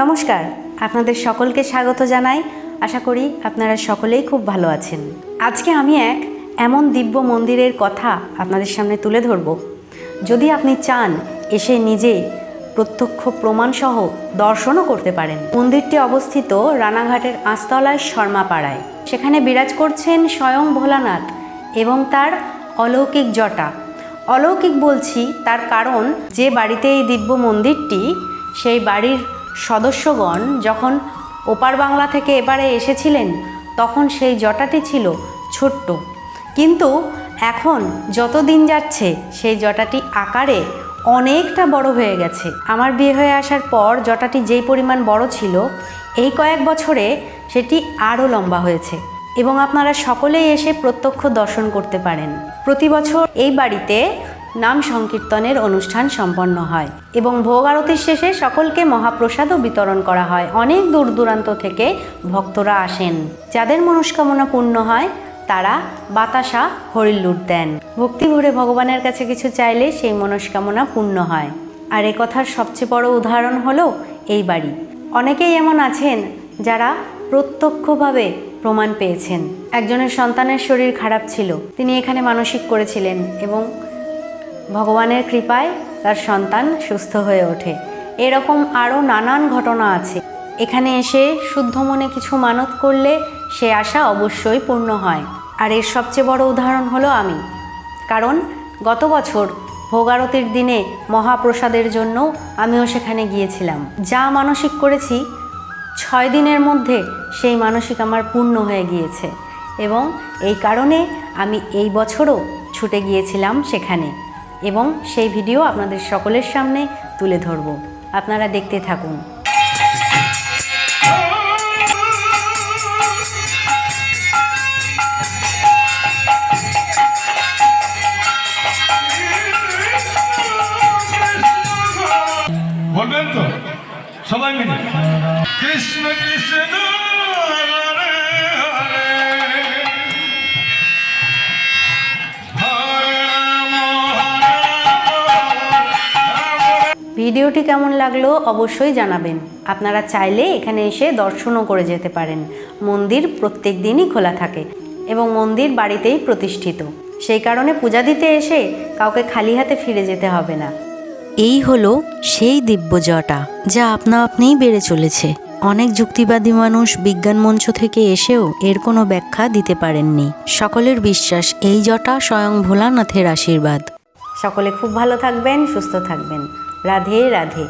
নমস্কার, আপনাদের সকলকে স্বাগত জানাই। আশা করি আপনারা সকলেই খুব ভালো আছেন। আজকে আমি এক এমন দিব্য মন্দিরের কথা আপনাদের সামনে তুলে ধরব। যদি আপনি চান এসে নিজে প্রত্যক্ষ প্রমাণসহ দর্শনও করতে পারেন। মন্দিরটি অবস্থিত রানাঘাটের আস্তলায় শর্মাপাড়ায়। সেখানে বিরাজ করছেন স্বয়ং ভোলানাথ এবং তার অলৌকিক জটা। অলৌকিক বলছি তার কারণ যে বাড়িতে এই দিব্য মন্দিরটি, সেই বাড়ির সদস্যগণ যখন ওপার বাংলা থেকে এবারে এসেছিলেন, তখন সেই জটাটি ছিল ছোট্ট। কিন্তু এখন যত দিন যাচ্ছে, সেই জটাটি আকারে অনেকটা বড় হয়ে গেছে। আমার বিয়ে হয়ে আসার পর জটাটি যেই পরিমাণ বড় ছিল, এই কয়েক বছরে সেটি আরও লম্বা হয়েছে এবং আপনারা সকলেই এসে প্রত্যক্ষ দর্শন করতে পারেন। প্রতি বছর এই বাড়িতে নাম সংকীর্তনের অনুষ্ঠান সম্পন্ন হয় এবং ভোগ আরতির শেষে সকলকে মহাপ্রসাদও বিতরণ করা হয়। অনেক দূর দূরান্ত থেকে ভক্তরা আসেন। যাদের মনস্কামনা পূর্ণ হয়, তারা বাতাসা হরিল্লুট দেন। ভক্তি ভরে ভগবানের কাছে কিছু চাইলে সেই মনস্কামনা পূর্ণ হয়। আর এ কথার সবচেয়ে বড় উদাহরণ হলো এই বাড়ি। অনেকেই এমন আছেন যারা প্রত্যক্ষভাবে প্রমাণ পেয়েছেন। একজনের সন্তানের শরীর খারাপ ছিল। তিনি এখানে মানসিক করেছিলেন এবং ভগবানের কৃপায় তার সন্তান সুস্থ হয়ে ওঠে। এরকম আরও নানান ঘটনা আছে। এখানে এসে শুদ্ধ মনে কিছু মানত করলে সে আশা অবশ্যই পূর্ণ হয়। আর এর সবচেয়ে বড় উদাহরণ হলো আমি। কারণ গত বছর ভোগারতির দিনে মহাপ্রসাদের জন্য আমিও সেখানে গিয়েছিলাম। যা মানসিক করেছি, ছয় দিনের মধ্যে সেই মানসিক আমার পূর্ণ হয়ে গিয়েছে। এবং এই কারণে আমি এই বছরও ছুটে গিয়েছিলাম সেখানে। এবং সেই ভিডিও আপনাদের সকলের সামনে তুলে ধরব। আপনারা দেখতে থাকুন। সবাই মিলে। কৃষ্ণ কৃষ্ণ ভিডিওটি কেমন লাগল অবশ্যই জানাবেন। আপনারা চাইলে এখানে এসে দর্শনও করে যেতে পারেন। মন্দির প্রত্যেক দিনই খোলা থাকে এবং মন্দির বাড়িতেই প্রতিষ্ঠিত। সেই কারণে পূজা দিতে এসে কাউকে খালি হাতে ফিরে যেতে হবে না। এই হলো সেই দিব্য জটা যা আপনা আপনিই বেড়ে চলেছে। অনেক যুক্তিবাদী মানুষ বিজ্ঞান মঞ্চ থেকে এসেও এর কোনো ব্যাখ্যা দিতে পারেননি। সকলের বিশ্বাস এই জটা স্বয়ং ভোলানাথের আশীর্বাদ। সকলে খুব ভালো থাকবেন সুস্থ থাকবেন। রাধে রাধে।